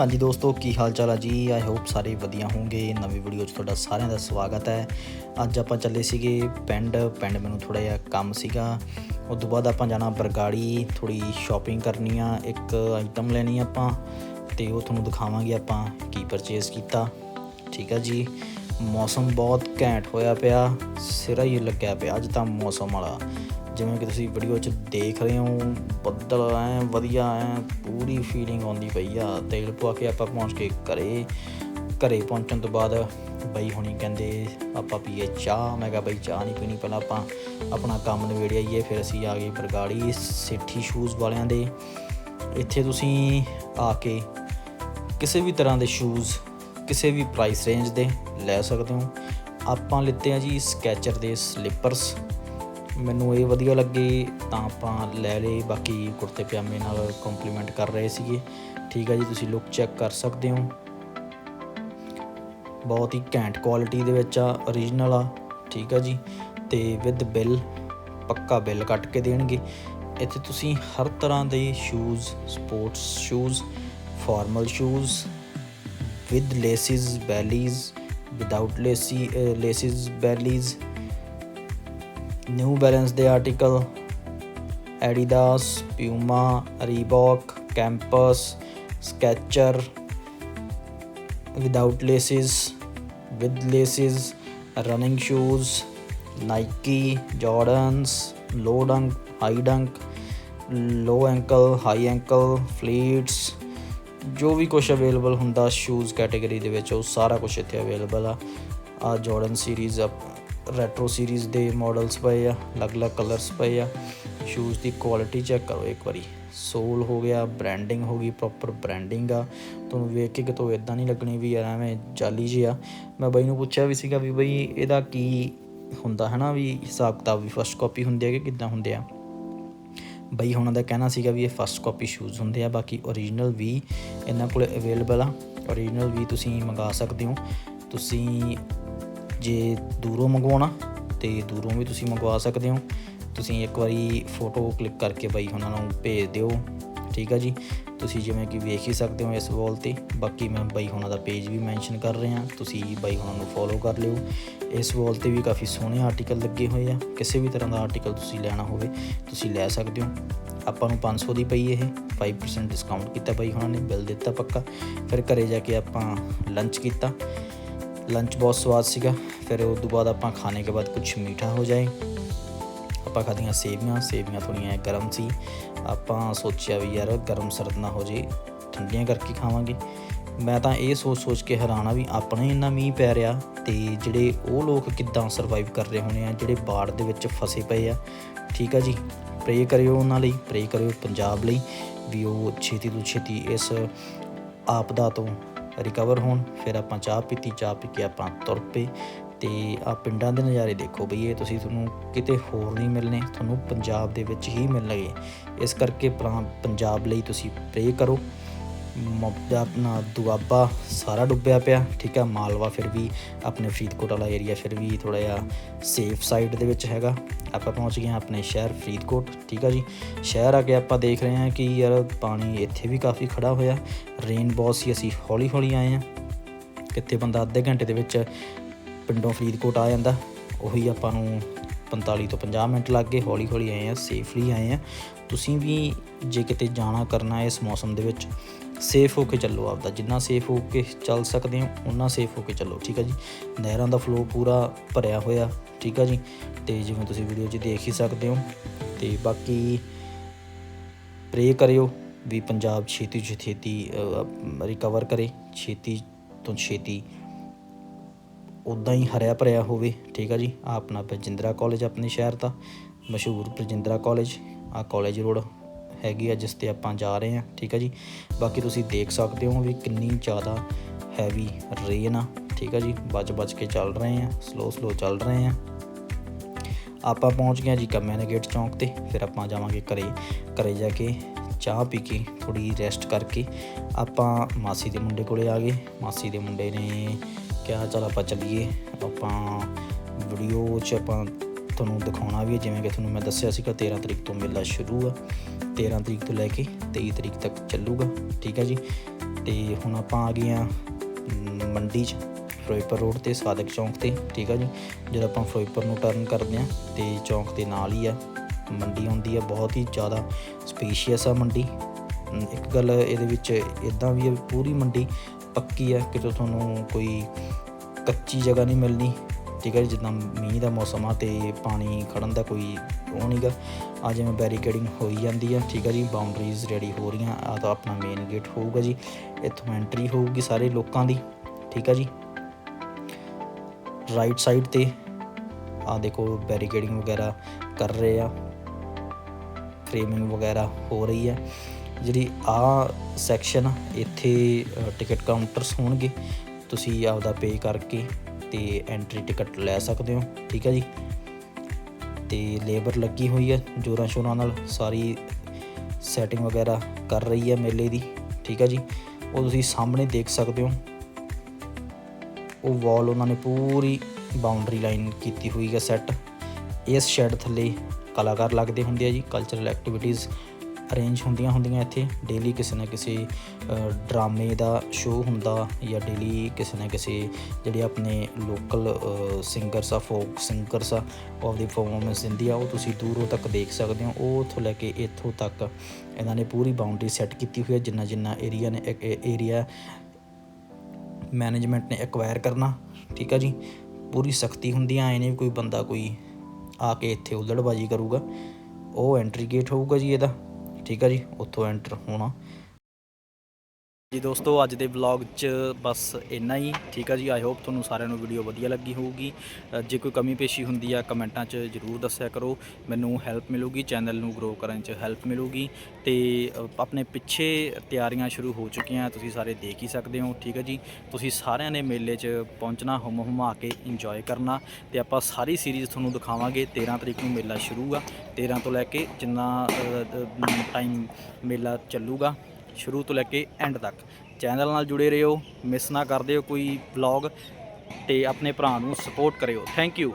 ਹਾਂਜੀ ਦੋਸਤੋ, ਕੀ ਹਾਲ ਚਾਲ ਆ ਜੀ? ਆਈ ਹੋਪ ਸਾਰੇ ਵਧੀਆ ਹੋਵੋਗੇ ਨਵੀਂ ਵੀਡੀਓ 'ਚ ਤੁਹਾਡਾ ਸਾਰਿਆਂ ਦਾ ਸਵਾਗਤ ਹੈ। ਅੱਜ ਆਪਾਂ ਚੱਲੇ ਸੀਗੇ ਪਿੰਡ। ਪਿੰਡ ਮੈਨੂੰ ਥੋੜਾ ਜਿਹਾ ਕੰਮ ਸੀਗਾ। ਉਸ ਤੋਂ ਬਾਅਦ ਆਪਾਂ ਜਾਣਾ ਬਰਗਾੜੀ ਥੋੜੀ ਸ਼ਾਪਿੰਗ ਕਰਨੀ ਆ। ਇੱਕ ਆਈਟਮ ਲੈਣੀ ਆਪਾਂ, ਤੇ ਉਹ ਤੁਹਾਨੂੰ ਦਿਖਾਵਾਂਗੇ ਆਪਾਂ ਕੀ ਪਰਚੇਸ ਕੀਤਾ। ਠੀਕ ਆ ਜੀ? ਮੌਸਮ ਬਹੁਤ ਘੈਂਟ ਹੋਇਆ ਪਿਆ। ਸਿਰਾ ਹੀ ਲੱਗਿਆ ਪਿਆ ਅੱਜ ਤਾਂ ਮੌਸਮ ਵਾਲਾ। ਜਿਵੇਂ ਕਿ ਤੁਸੀਂ ਵੀਡੀਓ 'ਚ ਦੇਖ ਰਹੇ ਹੋ, ਬੱਦਲ ਐ, ਵਧੀਆ ਐ, ਪੂਰੀ ਫੀਲਿੰਗ ਆਉਂਦੀ ਪਈ ਆ। ਤੇਲ ਪਵਾ ਕੇ ਆਪਾਂ ਪਹੁੰਚ ਕੇ ਘਰੇ ਘਰੇ ਪਹੁੰਚਣ ਤੋਂ ਬਾਅਦ ਬਈ ਹੁਣੀ ਕਹਿੰਦੇ ਆਪਾਂ ਪੀਏ ਚਾਹ। ਮੈਂ ਕਿਹਾ ਬਈ ਚਾਹ ਨਹੀਂ ਪੀਣੀ, ਪਹਿਲਾਂ ਆਪਾਂ ਆਪਣਾ ਕੰਮ ਨਿਬੇੜ ਆਈਏ, ਫਿਰ ਅਸੀਂ ਆ ਗਏ ਬਰਗਾੜੀ ਸਿੱਠੀ ਸ਼ੂਜ਼ ਵਾਲਿਆਂ ਦੇ। ਇੱਥੇ ਤੁਸੀਂ ਆ ਕੇ ਕਿਸੇ ਵੀ ਤਰ੍ਹਾਂ ਦੇ ਸ਼ੂਜ਼ ਕਿਸੇ ਵੀ ਪ੍ਰਾਈਸ ਰੇਂਜ ਦੇ ਲੈ ਸਕਦੇ ਹੋ। ਆਪਾਂ ਲਿੱਤੇ ਆ ਜੀ ਸਕੈਚਰ ਦੇ ਸਲੀਪਰਸ ਮੈਨੂੰ ਇਹ ਵਧੀਆ ਲੱਗੇ, ਤਾਂ ਆਪਾਂ ਲੈ ਲਏ ਬਾਕੀ ਕੁੜਤੇ ਪਜਾਮੇ ਨਾਲ ਕੰਪਲੀਮੈਂਟ ਕਰ ਰਹੇ ਸੀਗੇ। ਠੀਕ ਆ ਜੀ, ਤੁਸੀਂ ਲੁੱਕ ਚੈੱਕ ਕਰ ਸਕਦੇ ਹੋ। ਬਹੁਤ ਹੀ ਘੈਂਟ ਕੁਆਲਿਟੀ ਦੇ ਵਿੱਚ ਆ origignal ਆ, ਠੀਕ ਆ ਜੀ। ਤੇ ਵਿਦ ਬਿੱਲ ਪੱਕਾ ਬਿੱਲ ਕੱਟ ਕੇ ਦੇਣਗੇ। ਇੱਥੇ ਤੁਸੀਂ ਹਰ ਤਰ੍ਹਾਂ ਦੇ shoes sports shoes formal shoes with laces bellies without lacy laces bellies New Balance ਦੇ article Adidas Puma Reebok Campus Skechers without laces with laces running shoes Nike Jordans low dunk high dunk low ankle high ankle fleets ਜੋ ਵੀ ਕੁਝ available ਹੁੰਦਾ shoes category ਦੇ ਵਿੱਚ ਉਹ ਸਾਰਾ ਕੁਝ ਇੱਥੇ ਅਵੇਲੇਬਲ ਆ ਆ ਜਾਰਡਨ ਸੀਰੀਜ਼ ਰੈਟਰੋ ਸੀਰੀਜ਼ ਦੇ ਮਾਡਲਸ ਪਏ ਆ, ਅਲੱਗ-ਅਲੱਗ ਕਲਰਸ ਪਏ ਆ। ਸ਼ੂਜ਼ ਦੀ ਕੁਆਲਿਟੀ ਚੈੱਕ ਕਰੋ ਇੱਕ ਵਾਰੀ। ਸੋਲ ਹੋ ਗਿਆ ਬ੍ਰਾਂਡਿੰਗ ਹੋ ਗਈ ਪ੍ਰੋਪਰ ਬ੍ਰਾਂਡਿੰਗ ਆ। ਤੁਹਾਨੂੰ ਵੇਖ ਕੇ ਕਿਤੋਂ ਇਦਾਂ ਨਹੀਂ ਲੱਗਣੀ ਵੀ ਯਾਰ ਐਵੇਂ ਜਾਲੀ ਜੀ ਆ। ਮੈਂ ਬਾਈ ਨੂੰ ਪੁੱਛਿਆ ਵੀ ਸੀਗਾ ਵੀ ਬਈ ਇਹਦਾ ਕੀ ਹੁੰਦਾ ਹੈ ਨਾ ਵੀ ਹਿਸਾਬ ਕਿਤਾਬ ਵੀ ਫਸਟ ਕਾਪੀ ਹੁੰਦੀ ਹੈ ਕਿ ਕਿੱਦਾਂ ਹੁੰਦੇ ਆ? ਬਈ ਉਹਨਾਂ ਦਾ ਕਹਿਣਾ ਸੀਗਾ ਵੀ ਇਹ ਫਸਟ ਕਾਪੀ ਸ਼ੂਜ਼ ਹੁੰਦੇ ਆ, ਬਾਕੀ origignal ਵੀ ਇਹਨਾਂ ਕੋਲ ਅਵੇਲੇਬਲ ਆ। Origignal ਵੀ ਤੁਸੀਂ ਮੰਗਾ ਸਕਦੇ ਹੋ। ਤੁਸੀਂ ਜੇ ਦੂਰੋਂ ਮੰਗਵਾਉਣਾ ਤੇ ਦੂਰੋਂ ਵੀ ਤੁਸੀਂ ਮੰਗਵਾ ਸਕਦੇ ਹੋ। ਤੁਸੀਂ ਇੱਕ ਵਾਰੀ ਫੋਟੋ ਕਲਿੱਕ ਕਰਕੇ ਬਾਈ ਉਹਨਾਂ ਨੂੰ ਭੇਜ ਦਿਓ। ਠੀਕ ਆ ਜੀ? ਤੁਸੀਂ ਜਿਵੇਂ ਕਿ ਵੇਖ ਹੀ ਸਕਦੇ ਹੋ ਇਸ ਵਾਲ ਤੇ। ਬਾਕੀ ਮੈਂ ਬਾਈ ਹੁਣਾਂ ਦਾ ਪੇਜ ਵੀ ਮੈਂਸ਼ਨ ਕਰ ਰਿਹਾ। ਤੁਸੀਂ ਬਾਈ ਹੁਣਾਂ ਨੂੰ ਫੋਲੋ ਕਰ ਲਿਓ। ਇਸ ਵਾਲ ਤੇ ਵੀ ਕਾਫੀ ਸੋਹਣੇ ਆਰਟੀਕਲ ਲੱਗੇ ਹੋਏ ਆ। ਕਿਸੇ ਵੀ ਤਰ੍ਹਾਂ ਦਾ ਆਰਟੀਕਲ ਤੁਸੀਂ ਲੈਣਾ ਹੋਵੇ, ਤੁਸੀਂ ਲੈ ਸਕਦੇ ਹੋ। ਆਪਾਂ ਨੂੰ 500 ਦੀ ਪਈ ਇਹ। 5% ਡਿਸਕਾਊਂਟ ਕੀਤਾ ਬਾਈ ਹੁਣਾਂ ਨੇ। ਬਿੱਲ ਦਿੱਤਾ ਪੱਕਾ। ਫਿਰ ਘਰੇ ਜਾ ਕੇ ਆਪਾਂ ਲੰਚ ਕੀਤਾ। ਲੰਚ ਬਹੁਤ ਸਵਾਦ ਸੀਗਾ। ਫਿਰ ਉਸ ਤੋਂ ਬਾਅਦ ਆਪਾਂ ਖਾਣੇ ਕੇ ਬਾਅਦ ਕੁਝ ਮੀਠਾ ਹੋ ਜਾਏ। ਆਪਾਂ ਖਾਧੀਆਂ ਸੇਵੀਆਂ ਸੇਵੀਆਂ ਥੋੜੀਆਂ ਗਰਮ ਸੀ। ਆਪਾਂ ਸੋਚਿਆ ਵੀ ਯਾਰ ਗਰਮ ਸਰਦ ਨਾ ਹੋ ਜੇ, ਠੰਡੀਆਂ ਕਰਕੇ ਖਾਵਾਂਗੇ। ਮੈਂ ਤਾਂ ਇਹ ਸੋਚ ਸੋਚ ਕੇ ਹੈਰਾਨ ਆ ਵੀ ਆਪਣੇ ਇੰਨਾ ਮੀਂਹ ਪੈ ਰਿਹਾ ਤੇ ਜਿਹੜੇ ਉਹ ਲੋਕ ਕਿੱਦਾਂ ਸਰਵਾਈਵ ਕਰ ਰਹੇ ਹੋਣੇ ਆ, ਜਿਹੜੇ ਬਾੜ ਦੇ ਵਿੱਚ ਫਸੇ ਪਏ ਆ। ਠੀਕ ਆ ਜੀ ਪ੍ਰੇ ਕਰਿਓ ਉਹਨਾਂ ਲਈ ਪ੍ਰੇ ਕਰਿਓ ਪੰਜਾਬ ਲਈ ਵੀ ਉਹ ਛੇਤੀ ਤੋਂ ਛੇਤੀ ਇਸ ਆਪਦਾ ਤੋਂ ਰਿਕਵਰ ਹੋਣ, ਫਿਰ ਆਪਾਂ ਚਾਹ ਪੀਤੀ, ਚਾਹ ਪੀ ਕੇ ਆਪਾਂ ਤੁਰ ਪਏ ਤੇ ਆ ਪਿੰਡਾਂ ਦੇ ਨਜ਼ਾਰੇ ਦੇਖੋ ਬਈ, ਇਹ ਤੁਸੀਂ ਤੁਹਾਨੂੰ ਕਿਤੇ ਹੋਰ ਨਹੀਂ ਮਿਲਨੇ ਤੁਹਾਨੂੰ ਪੰਜਾਬ ਦੇ ਵਿੱਚ ਹੀ ਮਿਲਣਗੇ। ਇਸ ਕਰਕੇ ਪਰਾਂ- ਪੰਜਾਬ ਲਈ ਤੁਸੀਂ ਪ੍ਰੇ ਕਰੋ। ਮ- ਆਪਣਾ ਦੁਆਬਾ ਸਾਰਾ ਡੁੱਬਿਆ ਪਿਆ, ਠੀਕ ਹੈ ਮਾਲਵਾ ਫਿਰ ਵੀ ਆਪਣੇ ਫਰੀਦਕੋਟ ਵਾਲਾ ਏਰੀਆ ਫਿਰ ਵੀ ਥੋੜਾ ਜਿਹਾ ਸੇਫ ਸਾਈਡ ਦੇ ਵਿੱਚ ਹੈਗਾ। ਆਪਾਂ ਪਹੁੰਚ ਗਏ ਹਾਂ ਆਪਣੇ ਸ਼ਹਿਰ ਫਰੀਦਕੋਟ, ਠੀਕ ਆ ਜੀ? ਸ਼ਹਿਰ ਆ ਕੇ ਆਪਾਂ ਦੇਖ ਰਹੇ ਹਾਂ ਕਿ ਯਾਰ ਪਾਣੀ ਇੱਥੇ ਵੀ ਕਾਫੀ ਖੜਾ ਹੋਇਆ। ਰੇਨ ਬਹੁਤ ਸੀ, ਅਸੀਂ ਹੌਲੀ ਹੌਲੀ ਆਏ ਹਾਂ। ਕਿੱਥੇ ਬੰਦਾ ਅੱਧੇ ਘੰਟੇ ਦੇ ਵਿੱਚ ਪਿੰਡੋਂ ਫਰੀਦਕੋਟ ਆ ਜਾਂਦਾ। ਉਹੀ ਆਪਾਂ ਨੂੰ 45 ਤੋਂ 50 ਮਿੰਟ ਲੱਗ ਗਏ ਹੌਲੀ ਹੌਲੀ ਆਏ ਆ ਸੇਫਲੀ ਆਏ ਆ ਤੁਸੀਂ ਵੀ ਜੇ ਕਿਤੇ ਜਾਣਾ ਕਰਨਾ ਇਸ ਮੌਸਮ ਦੇ ਵਿੱਚ ਸੇਫ ਹੋ ਕੇ ਚੱਲੋ ਆਪਦਾ, ਜਿੰਨਾ ਸੇਫ ਹੋ ਕੇ ਚੱਲ ਸਕਦੇ ਹੋ ਉਨਾ ਸੇਫ ਹੋ ਕੇ ਚੱਲੋ, ਠੀਕ ਹੈ ਜੀ? ਨਹਿਰਾਂ ਦਾ ਫਲੋ ਪੂਰਾ ਭਰਿਆ ਹੋਇਆ, ਠੀਕ ਹੈ ਜੀ? ਤੇ ਜਿਵੇਂ ਤੁਸੀਂ ਵੀਡੀਓ 'ਚ ਦੇਖ ਹੀ ਸਕਦੇ ਹੋ, ਤੇ ਬਾਕੀ ਪ੍ਰੇ ਕਰਿਓ ਵੀ ਪੰਜਾਬ ਛੇਤੀ ਤੋਂ ਛੇਤੀ ਰਿਕਵਰ ਕਰੇ, ਛੇਤੀ ਤੋਂ ਛੇਤੀ ਉਦਾਂ ਹੀ ਹਰਿਆ ਭਰਿਆ ਹੋਵੇ, ਠੀਕ ਆ ਜੀ? ਆ ਆਪਣਾ ਬਰਜਿੰਦਰਾ ਕਾਲਜ ਆਪਣੇ ਸ਼ਹਿਰ ਦਾ, ਮਸ਼ਹੂਰ ਬਰਜਿੰਦਰਾ ਕਾਲਜ ਆ ਕਾਲਜ ਰੋਡ ਹੈਗੀ ਆ, ਜਿਸ ਤੇ ਆਪਾਂ ਜਾ ਰਹੇ ਹਾਂ, ਠੀਕ ਆ ਜੀ? ਬਾਕੀ ਤੁਸੀਂ ਦੇਖ ਸਕਦੇ ਹੋ ਵੀ ਕਿੰਨੀ ਜ਼ਿਆਦਾ ਹੈਵੀ ਰੇਨ ਆ, ਠੀਕ ਆ ਜੀ? ਬਚ ਬਚ ਕੇ ਚੱਲ ਰਹੇ ਆ ਸਲੋ ਸਲੋ ਚੱਲ ਰਹੇ ਆ। ਆਪਾਂ ਪਹੁੰਚ ਗਏ ਜੀ ਕੰਮਿਆਂ ਦੇ ਗੇਟ ਚੌਂਕ ਤੇ, ਫਿਰ ਆਪਾਂ ਜਾਵਾਂਗੇ ਘਰੇ ਘਰੇ ਜਾ ਕੇ ਚਾਹ ਪੀ ਕੇ ਥੋੜੀ ਰੈਸਟ ਕਰਕੇ ਆਪਾਂ ਮਾਸੀ ਦੇ ਮੁੰਡੇ ਕੋਲੇ ਆ ਗਏ। ਮਾਸੀ ਦੇ ਮੁੰਡੇ ਨੇ ਕਿਹਾ ਚਲ ਆਪਾਂ ਚੱਲੀਏ। ਆਪਾਂ ਵੀਡੀਓ 'ਚ ਆਪਾਂ ਤੁਹਾਨੂੰ ਦਿਖਾਉਣਾ ਵੀ ਹੈ ਜਿਵੇਂ ਕਿ ਤੁਹਾਨੂੰ ਮੈਂ ਦੱਸਿਆ ਸੀਗਾ 13 ਤਰੀਕ ਤੋਂ ਮੇਲਾ ਸ਼ੁਰੂ ਆ। 13 ਤਰੀਕ ਤੋਂ ਲੈ ਕੇ 23 ਤਰੀਕ ਤੱਕ ਚੱਲੂਗਾ ਠੀਕ ਹੈ ਜੀ? ਤੇ ਹੁਣ ਆਪਾਂ ਆ ਗਏ ਆ ਮੰਡੀ 'ਚ ਫਿਰੋਜ਼ਪੁਰ ਰੋਡ ਤੇ ਸਾਦਕ ਚੌਂਕ ਤੇ ਠੀਕ ਆ ਜੀ? ਜਦੋਂ ਆਪਾਂ ਫਿਰੋਜ਼ਪੁਰ ਨੂੰ ਟਰਨ ਕਰਦੇ ਆ ਤੇ ਚੌਂਕ ਦੇ ਨਾਲ ਹੀ ਆ ਮੰਡੀ ਹੁੰਦੀ ਆ ਬਹੁਤ ਹੀ ਜ਼ਿਆਦਾ ਸਪੇਸ਼ੀਅਸ ਆ ਮੰਡੀ। ਇੱਕ ਗੱਲ ਇਹਦੇ ਵਿੱਚ ਇਦਾਂ ਵੀ ਆ ਪੂਰੀ ਮੰਡੀ ਪੱਕੀ ਆ ਕਿਤੇ ਤੁਹਾਨੂੰ ਕੋਈ ਕੱਚੀ ਜਗ੍ਹਾ ਨਹੀਂ ਮਿਲਣੀ ਠੀਕ ਹੈ ਜੀ, ਜਿੱਦਾਂ ਮੀਂਹ ਦਾ ਮੌਸਮ ਆ ਤੇ ਪਾਣੀ ਖੜਨ ਦਾ ਕੋਈ ਉਹ ਨਹੀਂਗਾ ਆ ਜਿਵੇਂ ਬੈਰੀਕੇਡਿੰਗ ਹੋਈ ਜਾਂਦੀ ਆ। ਠੀਕ ਆ ਜੀ ਬਾਉਂਡਰੀਜ਼ ਰੈਡੀ ਹੋ ਰਹੀਆਂ। ਆ ਤਾਂ ਆਪਣਾ ਮੇਨ ਗੇਟ ਹੋਊਗਾ ਜੀ। ਇੱਥੋਂ ਐਂਟਰੀ ਹੋਊਗੀ ਸਾਰੇ ਲੋਕਾਂ ਦੀ। ਠੀਕ ਆ ਜੀ। ਰਾਈਟ ਸਾਈਡ ਤੇ ਆ ਦੇਖੋ ਬੈਰੀਕੇਡਿੰਗ ਵਗੈਰਾ ਕਰ ਰਹੇ ਆ। ਫਰੇਮਿੰਗ ਵਗੈਰਾ ਹੋ ਰਹੀ ਹੈ ਜਿਹੜੀ ਆ ਸੈਕਸ਼ਨ ਇੱਥੇ ਟਿਕਟ ਕਾਊਂਟਰਸ ਹੋਣਗੇ। ਤੁਸੀਂ ਆਪਦਾ ਪੇ ਕਰਕੇ ਤੇ ਐਂਟਰੀ ਟਿਕਟ ਲੈ ਸਕਦੇ ਹੋ। ਠੀਕ ਹੈ ਜੀ। ਤੇ ਲੇਬਰ ਲੱਗੀ ਹੋਈ ਹੈ ਜੋਰਾਂ ਸ਼ੋਰਾਂ ਨਾਲ ਸਾਰੀ ਸੈਟਿੰਗ ਵਗੈਰਾ ਕਰ ਰਹੀ ਹੈ ਮੇਲੇ ਦੀ, ਠੀਕ ਹੈ ਜੀ? ਉਹ ਤੁਸੀਂ ਸਾਹਮਣੇ ਦੇਖ ਸਕਦੇ ਹੋ। ਉਹ ਵਾਲ ਉਹਨਾਂ ਨੇ ਪੂਰੀ ਬਾਉਂਡਰੀ ਲਾਈਨ ਕੀਤੀ ਹੋਈ ਹੈ ਸੈੱਟ ਇਸ ਸ਼ੈਡ ਥੱਲੇ ਕਲਾਕਾਰ ਲੱਗਦੇ ਹੁੰਦੇ ਆ ਜੀ ਕਲਚਰਲ ਐਕਟੀਵਿਟੀਜ਼ ਅਰੇਂਜ ਹੁੰਦੀਆਂ ਹੁੰਦੀਆਂ ਇੱਥੇ। ਡੇਲੀ ਕਿਸੇ ਨਾ ਕਿਸੇ ਡਰਾਮੇ ਦਾ ਸ਼ੋਅ ਹੁੰਦਾ ਜਾਂ ਡੇਲੀ ਕਿਸੇ ਨਾ ਕਿਸੇ ਜਿਹੜੇ ਆਪਣੇ ਲੋਕਲ ਸਿੰਗਰਸ ਆ ਫੋਕ ਸਿੰਗਰਸ ਆ ਉਹਦੀ ਆਪਦੀ ਪਰਫਾਰਮੈਂਸ ਦਿੰਦੀ ਆ, ਉਹ ਤੁਸੀਂ ਦੂਰੋਂ ਤੱਕ ਦੇਖ ਸਕਦੇ ਹੋ। ਉਹ ਉੱਥੋਂ ਲੈ ਕੇ ਇੱਥੋਂ ਤੱਕ ਇਹਨਾਂ ਨੇ ਪੂਰੀ ਬਾਉਂਡਰੀ ਸੈੱਟ ਕੀਤੀ ਹੋਈ ਹੈ, ਜਿੰਨਾ ਜਿੰਨਾ ਏਰੀਆ ਨੇ ਏਰੀਆ ਮੈਨੇਜਮੈਂਟ ਨੇ ਐਕਵਾਇਰ ਕਰਨਾ, ਠੀਕ ਆ ਜੀ? ਪੂਰੀ ਸਖਤੀ ਹੁੰਦੀ ਆ ਐ ਨਹੀਂ ਕੋਈ ਬੰਦਾ ਕੋਈ ਆ ਕੇ ਇੱਥੇ ਉਲੜਬਾਜੀ ਕਰੂਗਾ, ਉਹ ਐਂਟਰੀ ਗੇਟ ਹੋਊਗਾ ਜੀ ਇਹਦਾ। ਠੀਕ ਆ ਜੀ ਉੱਥੋਂ ਐਂਟਰ ਹੋਣਾ। ਜੀ ਦੋਸਤੋ ਅੱਜ ਦੇ ਵਲੌਗ 'ਚ ਬਸ ਇੰਨਾ ਹੀ। ਠੀਕ ਆ ਜੀ ਆਈ ਹੋਪ ਤੁਹਾਨੂੰ ਸਾਰਿਆਂ ਨੂੰ ਵੀਡੀਓ ਵਧੀਆ ਲੱਗੀ ਹੋਊਗੀ। ਅ, ਜੇ ਕੋਈ ਕਮੀ ਪੇਸ਼ੀ ਹੁੰਦੀ ਆ ਕਮੈਂਟਾਂ 'ਚ ਜਰੂਰ ਦੱਸਿਆ ਕਰੋ। ਮੈਨੂੰ ਹੈਲਪ ਮਿਲੂਗੀ ਚੈਨਲ ਨੂੰ ਗਰੋ ਕਰਨ 'ਚ ਹੈਲਪ ਮਿਲੂਗੀ। ਤੇ ਅ, ਆਪਣੇ ਪਿੱਛੇ ਤਿਆਰੀਆਂ ਸ਼ੁਰੂ ਹੋ ਚੁੱਕੀਆਂ ਤੁਸੀਂ ਸਾਰੇ ਦੇਖ ਹੀ ਸਕਦੇ ਹੋ। ਠੀਕ ਹੈ ਜੀ ਤੁਸੀਂ ਸਾਰਿਆਂ ਨੇ ਮੇਲੇ 'ਚ ਪਹੁੰਚਣਾ ਹੁਮ ਹੁਮਾ ਕੇ ਇੰਜੋਏ ਕਰਨਾ। ਤੇ ਆਪਾਂ ਸਾਰੀ ਸੀਰੀਜ਼ ਤੁਹਾਨੂੰ ਦਿਖਾਵਾਂਗੇ 13 ਤਰੀਕ ਨੂੰ ਮੇਲਾ ਸ਼ੁਰੂ ਆ। 13 ਤੋਂ ਲੈ ਕੇ ਜਿੰਨਾ ਟਾਈਮ ਮੇਲਾ ਚੱਲੂਗਾ। ਸ਼ੁਰੂ ਤੋਂ ਲੈ ਕੇ ਐਂਡ ਤੱਕ। ਚੈਨਲ ਨਾਲ ਜੁੜੇ ਰਹੋ ਮਿਸ ਨਾ ਕਰ ਦਿਓ ਕੋਈ ਵਲੌਗ ਤੇ ਆਪਣੇ ਭਰਾ ਨੂੰ ਸਪੋਰਟ ਕਰਿਓ। Thank you